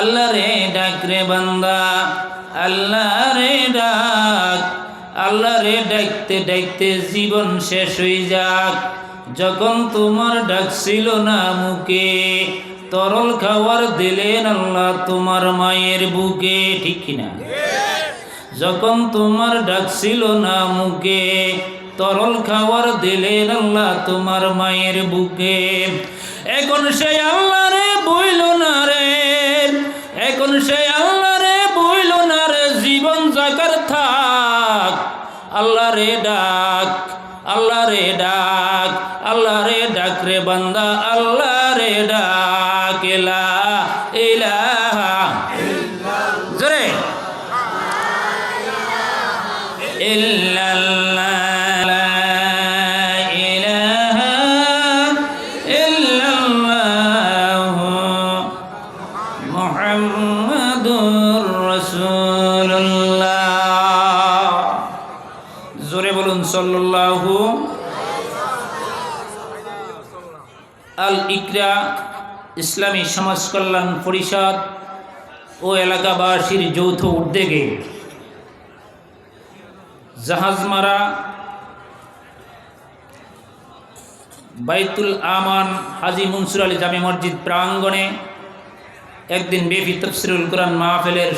আল্লাহ রে ডাক রে বান্দা, আল্লাহ রে ডাক। আল্লাহ রে ডাকতে ডাকতে জীবন শেষ হয়ে যাক। যখন তোমার ডাক ছিল না মুখে, তরল খাবার দিলেন আল্লাহ তোমার মায়ের বুকে, ঠিক কিনা যখন তোমার ডাক ছিল না মুখে, তরল খাবার দিলেন আল্লাহ তোমার মায়ের বুকে। এখন সেই আল্লাহ রে বইল না রে সেই আল্লাহ রে বইল না রে, জীবন জাকার থাক। আল্লাহ রে ডাক আল্লাহ রে ডাক আল্লাহ রে ডাক রে বান্দা আল্লাহ রে ডাক। এলা ইলাহা সমাজ কল্যাণ পরিষদ ও এলাকাবাসীর যৌথ উদ্যোগে জাহাজমারা বাইতুল আমান হাজি মনসুর আলী জামে মসজিদ প্রাঙ্গণে একদিন বেফি তফসিরুল কোরআন মাহফিলের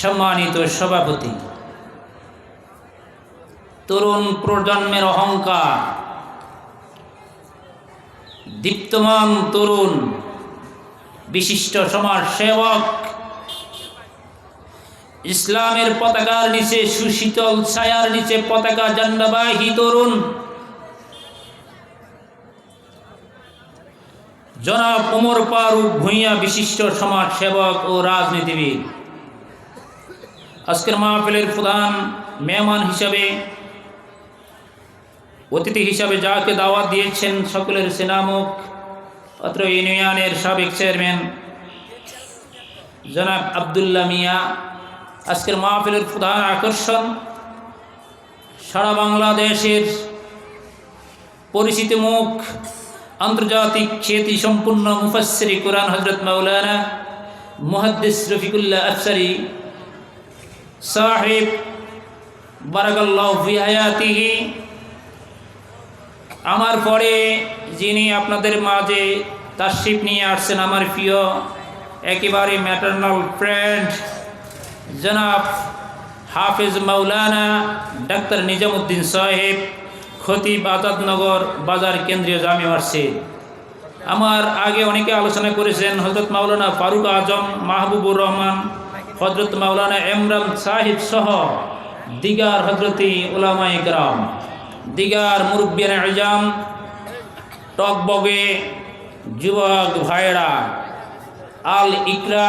সম্মানিত সভাপতি। তরুণ প্রজন্মের অহংকার, দীপ্তমান তরুণ বিশিষ্ট সমাজ সেবক। ইসলামের পতাকার নিচে সুশীতল ছায়ার নিচে পতাকা জান্ডাবাহী তরুণ। জনাব ওমর ফারুক ভূঁইয়া বিশিষ্ট সমাজ সেবক ও রাজনীতিবিদ। আজকের মাহফিলের প্রধান মেহমান হিসাবে, অতিথি হিসাবে যাকে দাওয়াত দিয়েছেন সকলের সেনামুখ অত্র ইউনিয়নের সাবেক চেয়ারম্যান জনাব আবদুল্লাহ মিয়া, আজকের মাহফিলের প্রধান আকর্ষণ, সারা বাংলাদেশের পরিচিত মুখ, আন্তর্জাতিক খ্যাতি সম্পূর্ণ মুফাসরি কোরআন হজরত মাওলানা মুহাদ্দিস রফিকুল্লাহ আফসারি সাহেব, বারাকাল্লাহ ফি আমার পরে যিনি আপনাদের মাঝে তাশরিফ নিয়ে আসছেন, আমার প্রিয়, একেবারে ম্যাটার্নাল ফ্রেন্ড জনাব হাফেজ মাওলানা ডাক্তার নিজামুদ্দিন সাহেব, খতিব আজাদনগর বাজার কেন্দ্রীয় জামি মসজিদ। আমার আগে অনেকে আলোচনা করেছেন হজরত মাওলানা ফারুক আজম, মাহবুবুর রহমান হজরত মাওলানা এমরান সাহিব সহ দিগার হজরতি ওলামা ইকরাম দিগার মুরব্বিয়ান আজাম টকবগে যুবক ভাইরা আল ইকরা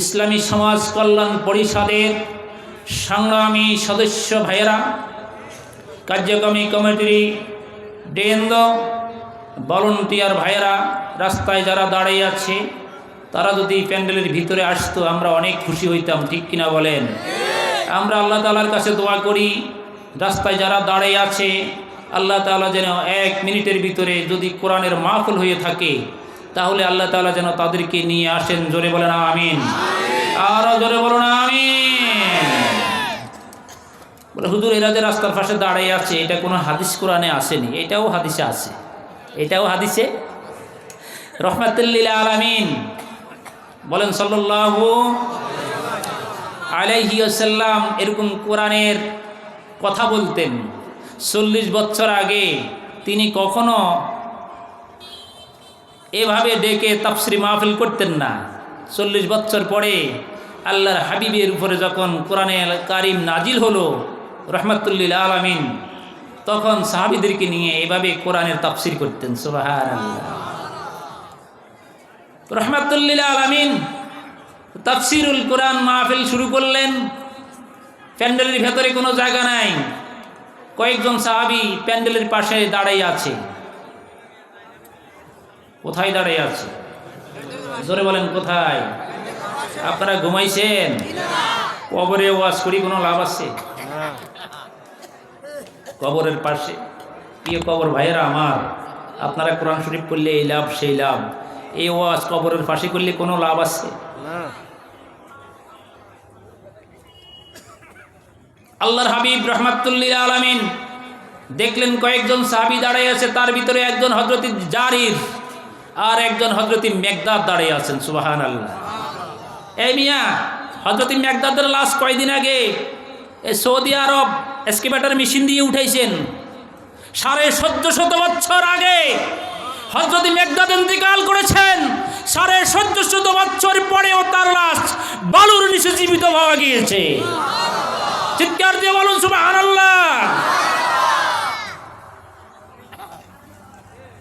ইসলামী সমাজ কল্যাণ পরিষদের সংগ্রামী সদস্য ভাইয়েরা, কার্যক্রমী কমিটির ডেন্দ ভলন্টিয়ার ভাইয়েরা, রাস্তায় যারা দাঁড়িয়ে আছে, তারা যদি প্যান্ডেলের ভিতরে আসতো, আমরা অনেক খুশি হইতাম, ঠিক কিনা বলেন? আমরা আল্লাহ তালার কাছে দোয়া করি, রাস্তায় যারা দাঁড়িয়ে আছে আল্লাহ তালা যেন এক মিনিটের ভিতরে যদি কোরআনের মাহফুল হয়ে থাকে, তাহলে আল্লাহ তালা যেন তাদেরকে নিয়ে আসেন। জোরে বলেন আমিন। আরও জোরে বলো না আমিন। বলে, হুজুর, এরা যে রাস্তার পাশে দাঁড়িয়ে আছে, এটা কোনো হাদিস কোরআনে আসেনি, এটাও হাদিসে আছে, এটাও হাদিসে। রহমাতুল্লিল আলামিন বলেন, সাল্লাল্লাহু আলাইহি আসাল্লাম এরকম কোরআনের কথা বলতেন। চল্লিশ বছর আগে তিনি কখনো এভাবে ডেকে তাফসরি মাহফিল করতেন না। চল্লিশ বছর পরে আল্লাহর হাবিবের উপরে যখন কোরআনে কারিম নাজিল হলো রহমতুল্লিল আলমিন, তখন সাহাবিদেরকে নিয়ে এভাবে কোরআনের তাফসির করতেন সুবাহার রহমতুল্লিল আলমিন তাফসিরুল কোরআন মাহফিল শুরু করলেন। প্যান্ডেলের ভেতরে কোনো জায়গা নাই। কয়েকজন সাহাবি প্যান্ডেলের পাশে দাঁড়াই আছে। কোথায় দাঁড়াই আছে? জোরে বলেন, কোথায়? আপনারা ঘুমাইছেন? কবরে ওয়াজ করি, কোনো লাভ আছে? কবরের পাশে। প্রিয় কবর ভাইয়েরা আমার, আপনারা কোরআন শরীফ করলে এই লাভ, সেই লাভ। এই ওয়াজ কবরের পাশে করলে কোনো লাভ আছে? না আল্লাহর হাবিব রহমাতুল্লিল আলামিন দেখলেন কয়েকজন সাহাবি দাঁড়িয়ে আছে, তার ভিতরে একজন হজরতি জারির আর একজন হজরতি মেঘদাদ দাঁড়িয়ে আছেন সুবাহান আল্লাহ এই মিয়া হজরতি মেঘদাদের লাশ কয়দিন আগে এ সৌদি আরব এসকেভেটার মেশিন দিয়ে উঠাইছেন। সাড়ে চোদ্দ শত বছর আগে হজরত মেঘদাদ ইন্তিকাল করেছেন। সাড়ে চোদ্দ শত বছর পরেও তার লাশ বালুর নিচে জীবিত পাওয়া গিয়েছে। চিৎকার দিয়ে বলুন সুবাহান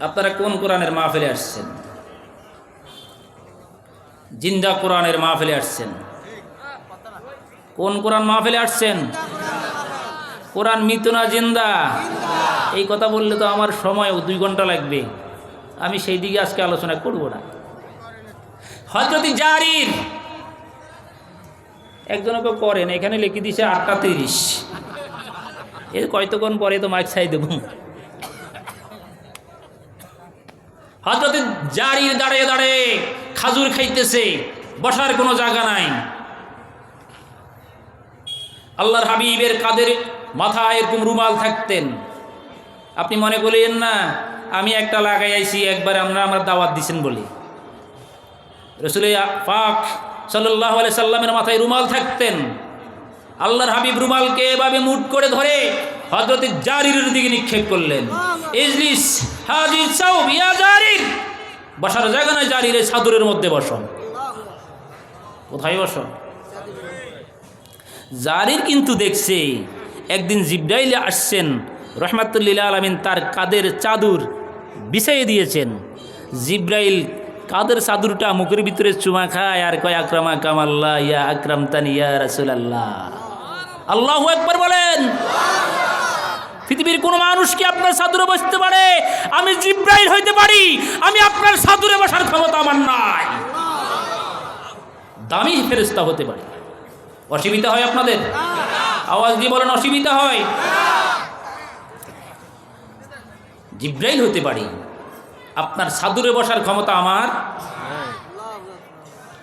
আপনারা কোন কোরআনের মাহফিলে আসছেন? জিন্দা কোরআনের মাহফিলে আসছেন? কোন কোরআন মাহফিলে আসছেন? কোরআন মৃত না জিন্দা? এই কথা বললে তো আমার সময় দুই ঘণ্টা লাগবে। আমি সেই দিকে আজকে আলোচনা করব না। হজরত জারির একজনকে করেন এখানে লিখে দিছে আটটা তিরিশ। এর কয়তক্ষণ পরে তো মাইক ছাই দেব। হজরত জারির দাঁড়িয়ে দাঁড়িয়ে খাজুর খাইতেছে, বসার কোনো জায়গা নাই। আল্লাহর হাবিবের কাদের মাথায় এরকম রুমাল থাকতেন। আপনি মনে করলেন না, আমি একটা লাগাই আইছি একবার আমরা আমার দাওয়াত দিছেন বলি। রসুল পাক সাল্লাহ আলাই সাল্লামের মাথায় রুমাল থাকতেন। আল্লাহর হাবিব রুমালকে এভাবে মুট করে ধরে হজরত জারির দিকে নিক্ষেপ করলেন। ইজলিস ইয়া জারির! বসার জায়গা নয় জারির সাদুরের মধ্যে বসো। কোথায় বসো? জারির কিন্তু দেখছে, একদিন জিব্রাইলে আসছেন রহমাতুল্লিল্লা আলমিন তার কাদের চাদুর বিছাইয়ে দিয়েছেন। জিব্রাইল কাদের চাদুরটা মুখের ভিতরে চুমা খায় আর কয় আকরামা কামাল্লা ইয়া আকরাম তানি ইয়া রাসুলাল্লাহ আল্লাহ আল্লাহ একবার বলেন। পৃথিবীর কোনো মানুষ কি আপনার সাদুরে বসতে পারে? আমি জিব্রাইল হইতে পারি। আমি আপনার সাদুরে বসার ক্ষমতা আমার নাই। দামি ফেরেস্তা হতে পারি। অসুবিধা হয় আপনাদের? আওয়াজ দিয়ে বলেন, অসুবিধা হয় জিব্রাইল হতে পারি। আপনার সাদুরে বসার ক্ষমতা আমার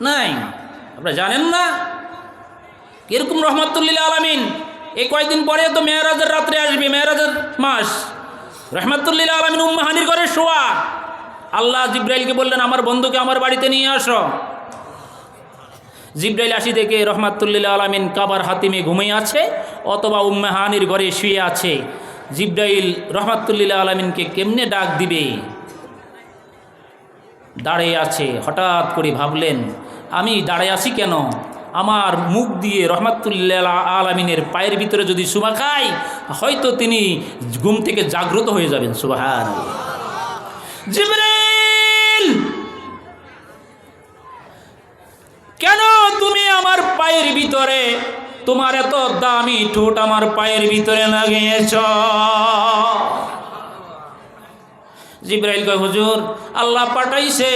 নাই। আপনারা জানেন না? এরকম রহমতুল্লিল আলমিন? এই কয়েকদিন পরে তো মেয়েরাজের রাত্রে আসবে, মেয়েরাজের মাস। রহমতুল্লিল আলমিন উম্মাহানির ঘরে শোয়া। আল্লাহ জিব্রাইলকে বললেন, আমার বন্ধুকে আমার বাড়িতে নিয়ে আসো। জিব্রাইল আসি দেখে রহমাতুল্লিল আলমিন কাবার হাতিমে ঘুমিয়ে আছে, অথবা উম্মাহানির ঘরে শুয়ে আছে। জিব্রাইল রহমাতুল্লিল আলমিনকে কেমনে ডাক দিবে? দাঁড়িয়ে আছে, হঠাৎ করে ভাবলেন, আমি দাঁড়িয়ে আছি কেন? আমার মুখ দিয়ে রহমাতুল্লাহ আলমিনের পায়ের ভিতরে যদি সুমা খাই, হয়তো তিনি ঘুম থেকে জাগ্রত হয়ে যাবেন। সুবাহান কেন তুমি আমার পায়ের ভিতরে, তোমার এত দামি ঠোঁট আমার পায়ের ভিতরে লাগিয়েছ? জিব্রাইল কয়, হুজুর, আল্লাহ পাঠাইছে,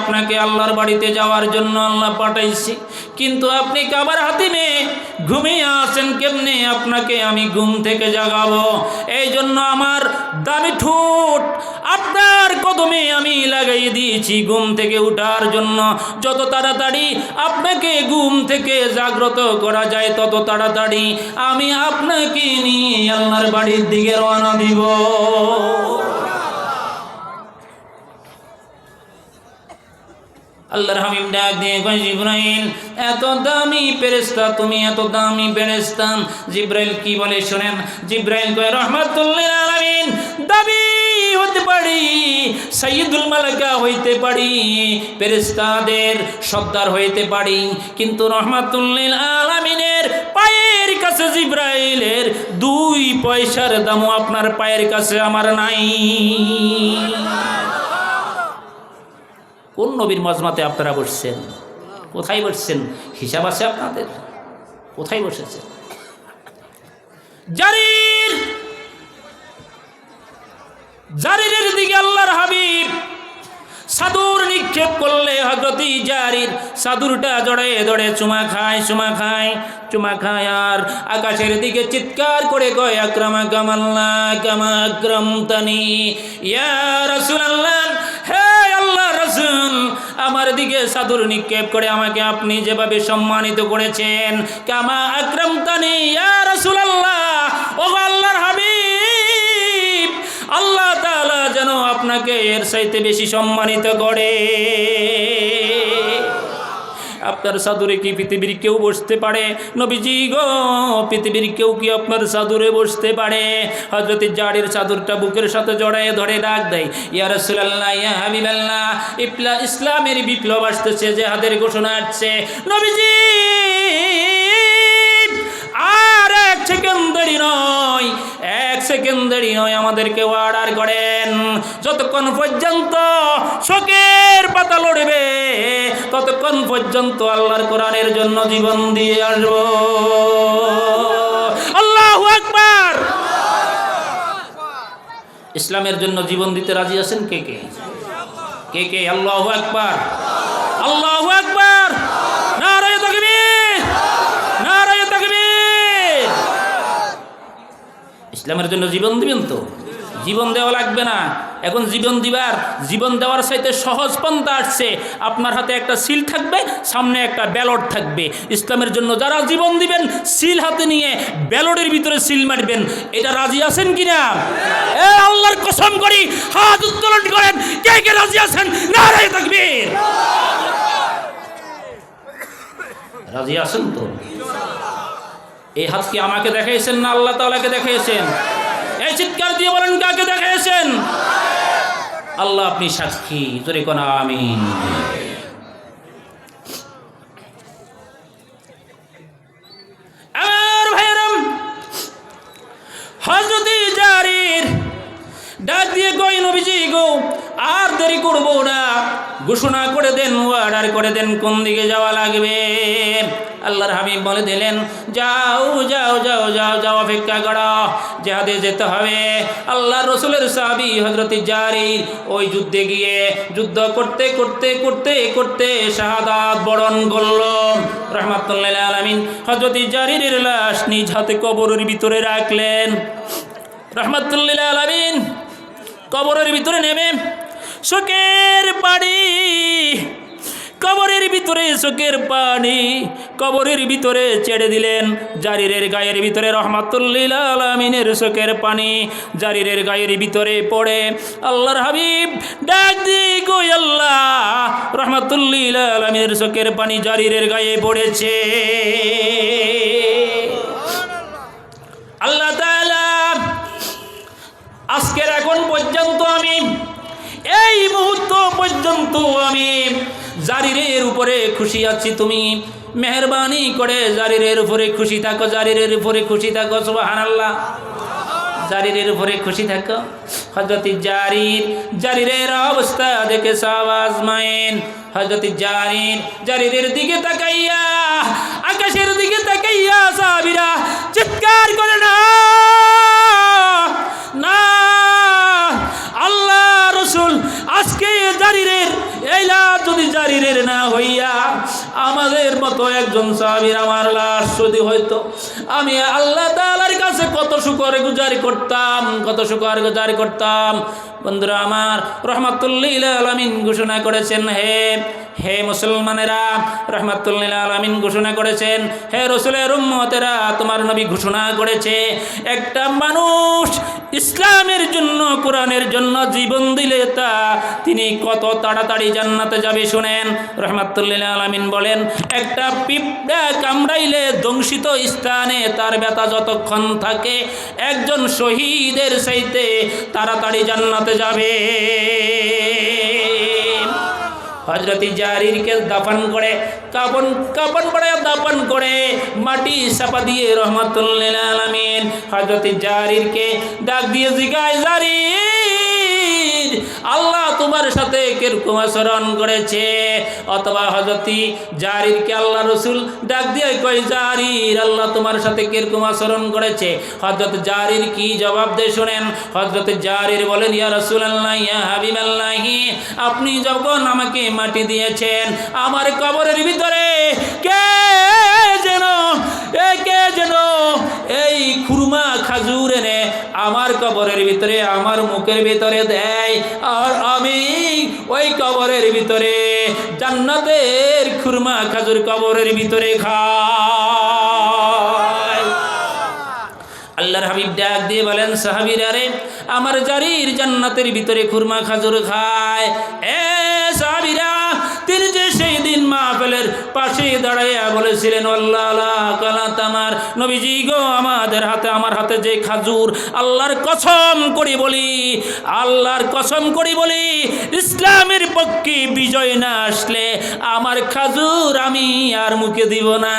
আপনাকে আল্লাহর বাড়িতে যাওয়ার জন্য আল্লাহ পাঠাইছে। কিন্তু আপনি কাবার হাতিমে ঘুমিয়ে আছেন কেমনে? আপনাকে আমি ঘুম থেকে জাগাবো। এই জন্য আমার দামি ঠোঁট আপনার কদমে আমি লাগাই দিয়েছি ঘুম থেকে উঠার জন্য। যত তাড়াতাড়ি আপনাকে ঘুম থেকে জাগ্রত করা যায়, তত তাড়াতাড়ি আমি আপনাকে নিয়ে আল্লাহর বাড়ির দিকে রওনা দিব। আল্লাহর হাবিব ডাক দিয়ে কয়, জিব্রাইল, এত দামি ফেরেশতা, তুমি এত দামি ফেরেশতা। জিব্রাইল কি বলে শোনেন? জিব্রাইল কয়, রহমাতুল্লিল আলামিন দাবি হতে পারি, সাইয়্যিদুল মালাকা হইতে পারি, ফেরেশতাদের সর্দার হইতে পারি। কিন্তু রহমাতুল্লিল আলামিনের পায়ের কাছে জিব্রাইলের দুই পয়সার দামও আপনার পায়ের কাছে আমার নাই। কোন নবীর মজমাতে আপনারা বসছেন? কোথায় বসছেন? হিসাব আছে আপনাদের? কোথায় বসেছেন? জারির! জারিরের দিকে আল্লাহর হাবিব সাদুর নিক্ষেপ করলে হজরতি জারির সাদুরটা জড়ে জড়ে চুমা খায় চুমা খায় চুমা খায় আর আকাশের দিকে চিৎকার করে কয়, আক্রমা কামাল্লা কামা আক্রম তানি, ইয়া রাসূলুল্লাহ হে আল্লাহ রাসূল আমার দিকে সাধুর নিক্ষেপ করে আমাকে আপনি যেভাবে সম্মানিত করেছেন, কামা আক্রম তানি ও আল্লাহ তাআলা যেন আপনাকে এর সাইতে বেশি সম্মানিত করে। আপনার সাদুরে কি পৃথিবীর কেউ বসতে পারে? নবীজি গো, পৃথিবীর কেউ কি আপনার সাদুরে বসতে পারে? হজরত জাড়ির চাদরটা বুকের সাথে জড়ায় ধরে ডাক দেয়, ইয়া রাসূলুল্লাহ, ইয়া হাবিবাল্লাহ। ইপলা ইসলামের বিপ্লব আসতেছে, জেহাদের ঘোষণা আসছে। নবীজি, আর এক সেকেন্ড দেরি নয়। সেকেন্ড দেরি নয় আমাদেরকে অর্ডার করেন। যতক্ষণ পর্যন্ত শোকের পাতা লড়বে, ততক্ষণ পর্যন্ত আল্লাহর কোরআনের জন্য জীবন দিয়ে আসব। আল্লাহ আকবার! ইসলামের জন্য জীবন দিতে রাজি আছেন কে কে? কে কে? আল্লাহ আকবার। আল্লাহ আকবার নারায় তাকবীর নারায় তাকবীর ইসলামের জন্য জীবন দিবেন তো? জীবন দেওয়া লাগবে না। এখন জীবন দিবার, জীবন দেওয়ার সাথে সহজ পন্থা আসছে। আপনার হাতে একটা সিল থাকবে, সামনে একটা ব্যালট থাকবে। ইসলামের জন্য যারা জীবন দিবেন সিল হাতে নিয়ে ব্যালটের ভিতরে সিল মারবেন। এটা রাজি আছেন কিনা? এ আল্লাহর কসম করি, হাত উত্তোলন করেন। কে কে রাজি আছেন? না তাকবীর। রাজি আছেন তো? এই হাত কি আমাকে দেখাইছেন না আল্লাহ তালাকে দেখাইছেন? এই চিৎকার দিয়ে বলেন, কাকে দেখাইছেন? আল্লাহ আপনি সাক্ষী, জোরে কোন জারির ডাক দিয়ে গো, আর দেরি করব না। ঘোষণা করে দেন, অর্ডার করে দেন, কোন দিকে যাওয়া লাগবে? আল্লাহর হাবিব বলে দিলেন, যাও যাও যাও যাও যাও, অপেক্ষা করো যাহাদে যেতে হবে। আল্লাহ রসুলের সাহাবি হজরত জারির ওই যুদ্ধে গিয়ে যুদ্ধ করতে করতে করতে করতে শাহাদাত বরণ করল। রহমাতুল্লাহ আলমিন। হজরত জারির লাশ নিজ হাতে কবরের ভিতরে রাখলেন। রহমাতুল্লিল আলমিন। কবরের ভিতরে নেমে শোকের পানি, কবরের ভিতরে শোকের পানি, কবরের ভিতরে ছেড়ে দিলেন। জারিরের গায়ের ভিতরে রহমাতুল্লিল শোকের পানি জারিরের গায়ের ভিতরে পড়ে। আল্লাহর হাবিব ডাক দি গো আল্লাহ, রহমাতুল্লিল শোকের পানি জারিরের গায়ে পড়েছে। এই মুহূর্ত পর্যন্ত আমি জারিরের উপরে খুশি আছি তুমি। মেহরবানি করে জারিরের উপরে খুশি থাকো, জারিরের উপরে খুশি থাকো, সুবহানাল্লাহ। জারিরের উপরে খুশি থাকো। হজরত জারির, জারিরের অবস্থা দেখে সব আজমাইন। হজরত জারির, জারিরের দিকে তাকাইয়া, আকাশের দিকে তাকাইয়া সাবিরা চিৎকার করে, না! জারিরের এইলা যদি জারিরের না হইয়া, আমাদের মতো একজন সাহাবীর আমার লাশ যদি হইতো, আমি আল্লাহ তালার কাছে কত শুকর গুজারি করতাম, কত শুকর গুজারি করতাম। বন্ধুরা, আমার রহমাতুল্লিল আলমিন ঘোষণা করেছেন, হে হে মুসলমানেরা, রহমাতুল্লিল আলমিন ঘোষণা করেছেন, হে রসুলের উম্মতেরা, তোমার নবী ঘোষণা করেছে, একটা মানুষ ইসলামের জন্য, কোরআনের জন্য জীবন দিলে তা তিনি কত তাড়াতাড়ি জান্নাতে যাবে শুনেন। রহমাতুল্লিল আলমিন বলেন, একটা পিঁপড়া কামড়াইলে দংশিত স্থানে তার ব্যথা যতক্ষণ থাকে, একজন শহীদের সাইতে তাড়াতাড়ি জান্নাতে যাবে। হজরতি জারিরকে দাফন করে কাপন কাপন করে, দাফন করে, মাটি চাপা দিয়ে রহমতুল্লিল আলমিন হজরতি জারিরকে ডাক দিয়ে জিগায়, জারির! আল্লাহ তোমার সাথে কীরকম আচরণ করেছে? অথবা হজরতি জারিরকে আল্লাহ রসুল ডাক দিয়ে কই জারির, আল্লাহ তোমার সাথে কীরকম আচরণ করেছে? হজরত জারির কি জবাব দিয়ে শোনেন হজরত জারির বলেন, ইয়া রসুল আল্লাহ ইয়া হাবিব আল্লাহি আপনি যখন আমাকে মাটি দিয়েছেন, আমার কবরের ভিতরে কে এ কে যেন এই খুরমা খাজুর এনে আমার কবরের ভিতরে, আমার মুখের ভিতরে দেয়। আর আমি ওই কবরের ভিতরে, জান্নাতের খুরমা খাজুর কবরের ভিতরে খাই। আল্লাহর হাবিব ডাক দিয়ে বলেন, সাহাবিরা রে, আমার জারির জান্নাতের ভিতরে খুরমা খাজুর খায়। এ পাশে দাঁড়াইয়া বলেছিলেন, আল্লাহ নবীজি গো, আমাদের হাতে, আমার হাতে যে খাজুর, আল্লাহর কসম করি বলি, আল্লাহর কসম করি বলি, ইসলামের পক্ষে বিজয় না আসলে আমার খাজুর আমি আর মুখে দিব না।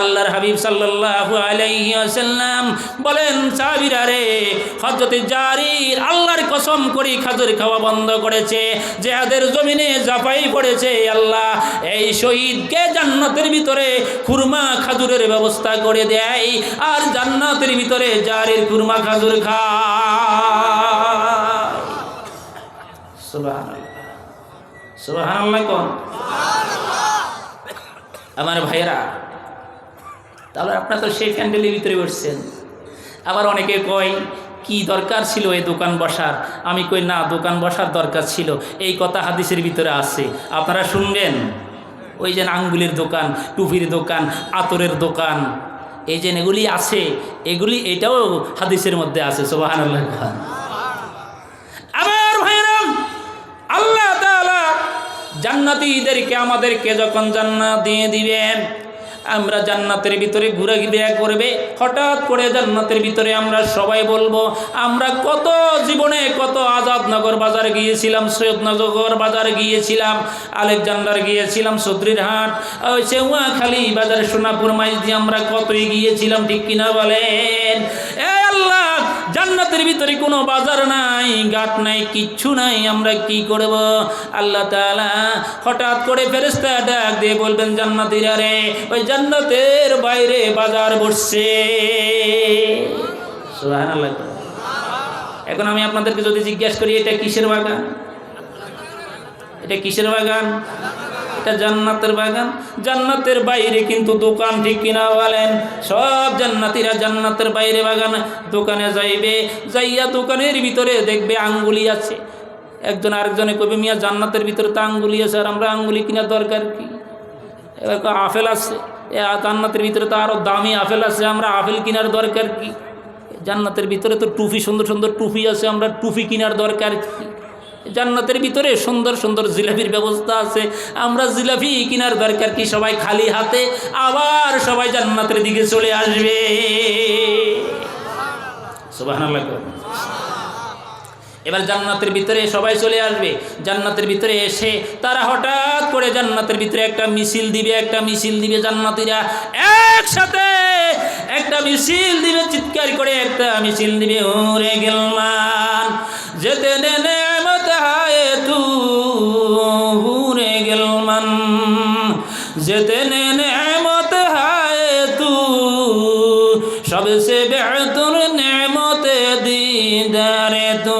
আল্লাহর হাবিব সাল্লাল্লাহু আলাইহি ওয়াসাল্লাম বলেন, সাহাবীরা রে, হযরত জারির আল্লাহর কসম করি খাজুর খাওয়া বন্ধ করেছে, জেহাদের জমিনে জাফাই পড়েছে, আল্লাহ, এই শহীদকে জান্নাতের ভিতরে খুরমা খাজুরের ব্যবস্থা করে দেয়? আর জান্নাতের ভিতরে জারির খুরমা খাজুর খায়। কোন? আমার ভাইয়েরা, তাহলে আপনারা তো সেই প্যান্ডেলের ভিতরে বসছেন। আবার অনেকে কয়, কি দরকার ছিল এই দোকান বসার? আমি কই, না, দোকান বসার দরকার ছিল। এই কথা হাদিসের ভিতরে আছে। আপনারা শুনবেন? ওই যে আঙ্গুলের দোকান, টুপির দোকান, আতরের দোকান, এই যে এগুলি আছে, এগুলি এটাও হাদিসের মধ্যে আছে সোবাহান আল্লাহ জান্নাতীদেরকে আমাদেরকে যখন জান্নাত দিয়ে দিবেন আমরা জান্নাতের ভিতরে ঘুরে ঘিরে করবে। হঠাৎ করে জান্নাতের ভিতরে আমরা সবাই বলব, আমরা কত জীবনে কত আজাদনগর বাজার গিয়েছিলাম সৈয়দনগর বাজার গিয়েছিলাম, আলেকজান্ডার গিয়েছিলাম সদ্রির হাট ওই চেউয়াখালী বাজার সোনাপুর মাইজ দিয়ে আমরা কতই গিয়েছিলাম, ঠিক কিনা বলেন? এ জান্নাতের ভিতরে কোনো বাজার নাই গাট নাই, কিচ্ছু নাই, আমরা কি করব? আল্লাহ তাআলা হঠাৎ করে ফেরেশতা ডাক দিয়ে বলবেন, জান্নাতীরা রে, ওই জান্নাতের বাইরে বাজার বসছে। এখন আমি আপনাদেরকে যদি জিজ্ঞাসা করি, এটা কিসের বাগান? এটা কিসের বাগান? এটা জান্নাতের বাগান, জান্নাতের বাইরে কিন্তু দোকান, ঠিক কিনা বলেন? সব জান্নাতিরা জান্নাতের বাইরে বাগান, দোকানে যাইবে, যাইয়া দোকানের ভিতরে দেখবে আঙ্গুলি আছে। একজন আরেকজনে কবে মিয়া, জান্নাতের ভিতরে তো আঙ্গুলি আছে, আর আমরা আঙ্গুলি কিনা দরকার কি? এবার আপেল আছে। জান্নাতের ভিতরে তো আরও দামি আপেল আছে, আমরা আপেল কেনার দরকার কি? জান্নাতের ভিতরে তো টুপি সুন্দর সুন্দর টুপি আছে, আমরা টুপি কেনার দরকার কি? জান্নাতের ভিতরে সুন্দর সুন্দর জিলাপির ব্যবস্থা আছে। আমরা জিলাপি কেনার দরকার কি? সবাই খালি হাতে আবার সবাই জান্নাতের দিকে চলে আসবে। এবার জান্নাতের ভিতরে সবাই চলে আসবে। জান্নাতের ভিতরে এসে তারা হঠাৎ করে জান্নাতের ভিতরে একটা মিছিল দিবে, একটা মিছিল দিবে জান্নাতিরা একসাথে। একটা মিছিল দিবে, চিৎকার করে একটা মিছিল দিবে, ওরে গেলমান, যেতে নেনে যেতে নেনে মত হায় তু सबसे बेहतर नेमत दीदार तो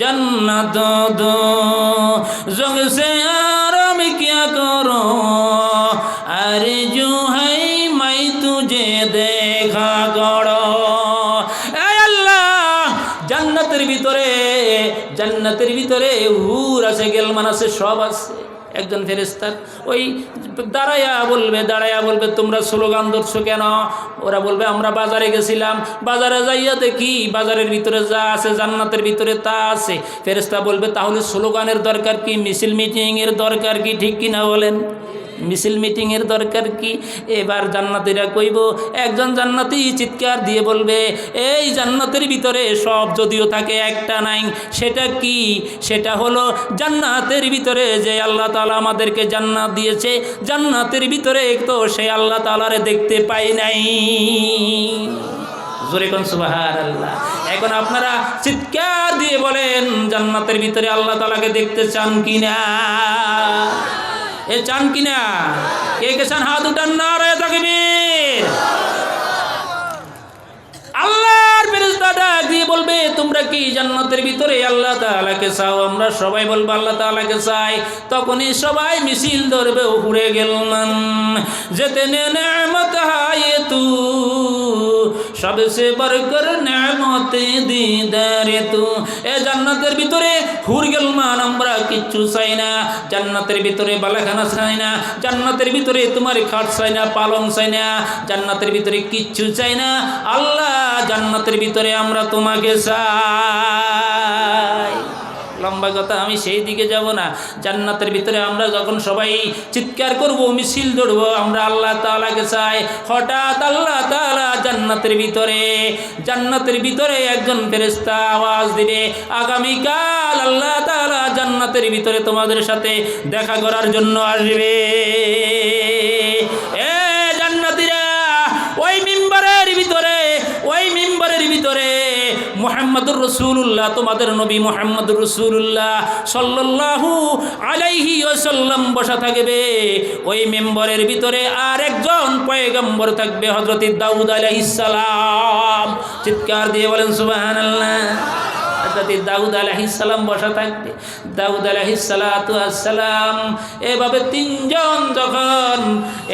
जन्नत दो जग से आराम क्या करो अरे जो है मैं तुझे देखा करो এই আল্লাহ জান্নাতের ভিতরে জান্নাতের ভিতরে হুর আছে গেলমান আছে সব আছে একজন ফেরেস্তার ওই দাঁড়াইয়া বলবে দাঁড়াইয়া বলবে, তোমরা স্লোগান ধরছো কেন? ওরা বলবে, আমরা বাজারে গেছিলাম। বাজারে যাইয়া দেখি বাজারের ভিতরে যা আছে, জান্নাতের ভিতরে তা আছে। ফেরেস্তা বলবে, তাহলে স্লোগানের দরকার কি? মিছিল মিটিংয়ের দরকার কি? ঠিক কিনা বলেন? মিছিল মিটিংয়ের দরকার কি? এবার জান্নাতিরা কইব, একজন জান্নাতি চিৎকার দিয়ে বলবে, এই জান্নাতের ভিতরে সব যদিও থাকে, একটা নাই, সেটা কি? সেটা হলো জান্নাতের ভিতরে যে আল্লাহ তালা আমাদেরকে জান্নাত দিয়েছে, জান্নাতের ভিতরে তো সেই আল্লাহ তালারে দেখতে পাই নাই। জোরে কোন আল্লাহ এখন আপনারা চিৎকার দিয়ে বলেন, জান্নাতের ভিতরে আল্লাহ তালাকে দেখতে চান কিনা এ চান কিনা? কে কে চান হাত উঠান না রে তাকবীর? আল্লাহর ফেরেশতা ডাক দিয়ে বলবে, তোমরা কি জান্নাতের ভিতরে আল্লাহ তাআলাকে চাও? আমরা সবাই বলব, আল্লাহ তাআলাকে চাই। তখনই সবাই মিছিল ধরবে, উপরে গেলাম যেতে নে নেমত হায়ে সবসে বরকর নেমতে দিদারে তু। এ জান্নাতের ভিতরে হুরগেল মান আমরা কিচ্ছু চাই না। জান্নাতের ভিতরে বালাখানা চাই না। জান্নাতের ভিতরে তোমার খাট চাই না, পালং চাই না। জান্নাতের ভিতরে কিচ্ছু চাই না। আল্লাহ, জান্নাতের ভিতরে আমরা তোমাকে চাই। লম্বা কথা, আমি সেই দিকে যাব না। জান্নাতের ভিতরে আমরা যখন সবাই চিৎকার করব, মিছিল ধরব, আমরা আল্লাহ তাআলাকে চাই, হঠাৎ আল্লাহ তালা জান্নাতের ভিতরে জান্নাতের ভিতরে একজন ফেরেশতা আওয়াজ দিবে, আগামীকাল আল্লাহ তালা জান্নাতের ভিতরে তোমাদের সাথে দেখা করার জন্য আসবে। মোহাম্মদুর রসুল্লাহ তোমাদের নবী মোহাম্মদুর রসুল্লাহ সাল্লাল্লাহু আলাইহি ওয়াসাল্লাম বসা থাকবে। ওই মেম্বরের ভিতরে আর একজন পয়গম্বর থাকবে হজরত দাউদ আলাইহিস সালাম। চিৎকার দিয়ে বলেন, সুবহানাল্লাহ। হজরত দাউদ আলাইহিসসালাম বসা থাকবে। দাউদ আলাইহিসসালাম এভাবে তিনজন যখন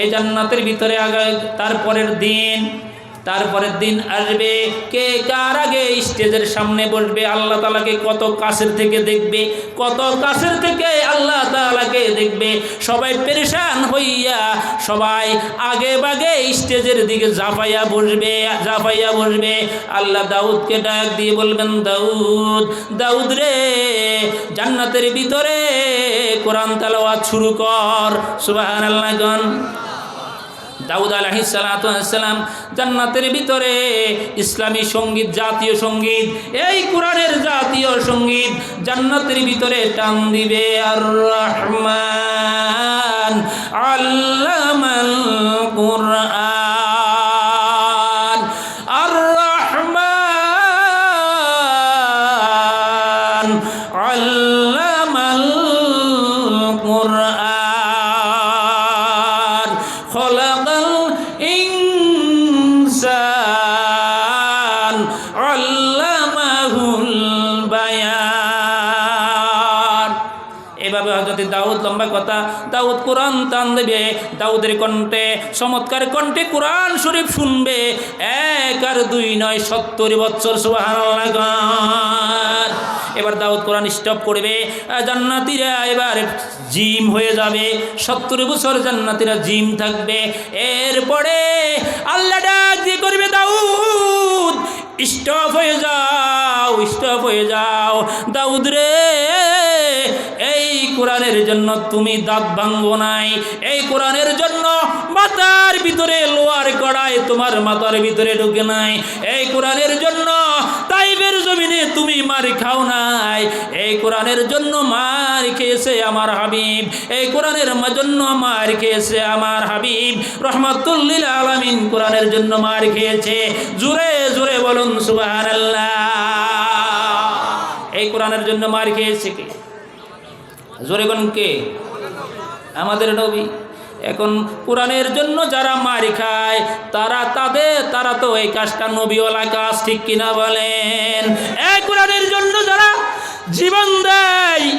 এই জান্নাতের ভিতরে আগে তারপরের দিন তারপরের দিন আসবে। কে কার আগে স্টেজের সামনে বসবে? আল্লাহ তালাকে কত কাছের থেকে দেখবে? কত কাছের থেকে আল্লাহ তালাকে দেখবে? সবাই পেরেশান হইয়া সবাই আগে বাগে স্টেজের দিকে জাফাইয়া বসবে জাফাইয়া বসবে। আল্লাহ দাউদকে ডাক দিয়ে বলবেন, দাউদ দাউদ রে, জান্নাতের ভিতরে কোরআন তালাওয়াত শুরু কর। সুবাহান আল্লাহ দাউদ আলাহি সালাম জান্নাতের ভিতরে ইসলামী সংগীত, জাতীয় সংগীত, এই কোরআনের জাতীয় সংগীত জান্নাতের ভিতরে টান দিবে আর রহমান আল্লামাল দাউদের কণ্ঠে, চমৎকার কণ্ঠে কোরআন শরীফ শুনবে। এক আর দুই নয়, সত্তর বৎসর এবার দাউদ কোরআন স্টপ করবে। জান্নাতীরা এবার জিম হয়ে যাবে। সত্তর বছর জান্নাতীরা জিম থাকবে। এরপরে আল্লাহ ডাক দিয়ে করবে, দাউদ স্টপ হয়ে যাও স্টপ হয়ে যাও। দাউদ রে, এই কোরআনের জন্য তুমি দাঁত ভাঙ্গো নাই। এই কোরআনের জন্য মাথার ভিতরে লোয়ার কড়াই তোমার মাথার ভিতরে ঢুকে নাই। এই কোরআনের জন্য তাইবের জমিনে তুমি মার খাও নাই। এই কোরআনের জন্য মার খেয়েছে আমার হাবিব। এই কোরআনের জন্য মার খেয়েছে আমার হাবিব। রহমাতুল্লিল আলামিন কোরআনের জন্য মার খেয়েছে। জোরে জোরে বলুন, সুবহানাল্লাহ। এই কোরআনের জন্য মার খেয়েছে কে? জোরে কে? আমাদের নবী। এখন কোরআনের জন্য যারা মারি খায়, তারা তাদের তারা তো এই কাজটা নবীওয়ালা কাজ, ঠিক কিনা বলেন? এই কোরআনের জন্য যারা জীবন দেয়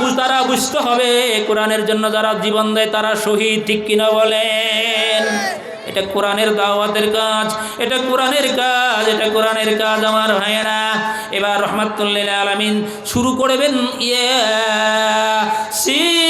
বুঝ- তারা বুঝতে হবে, কোরআনের জন্য যারা জীবন দেয়, তারা শহীদ, ঠিক কিনা বলেন? এটা কোরআনের দাওয়াতের কাজ, এটা কোরআনের কাজ, এটা কোরআনের কাজ আমার ভাইয়েরা এবার রহমাতুল্লিল আলামিন শুরু করবেন ইয়ে সি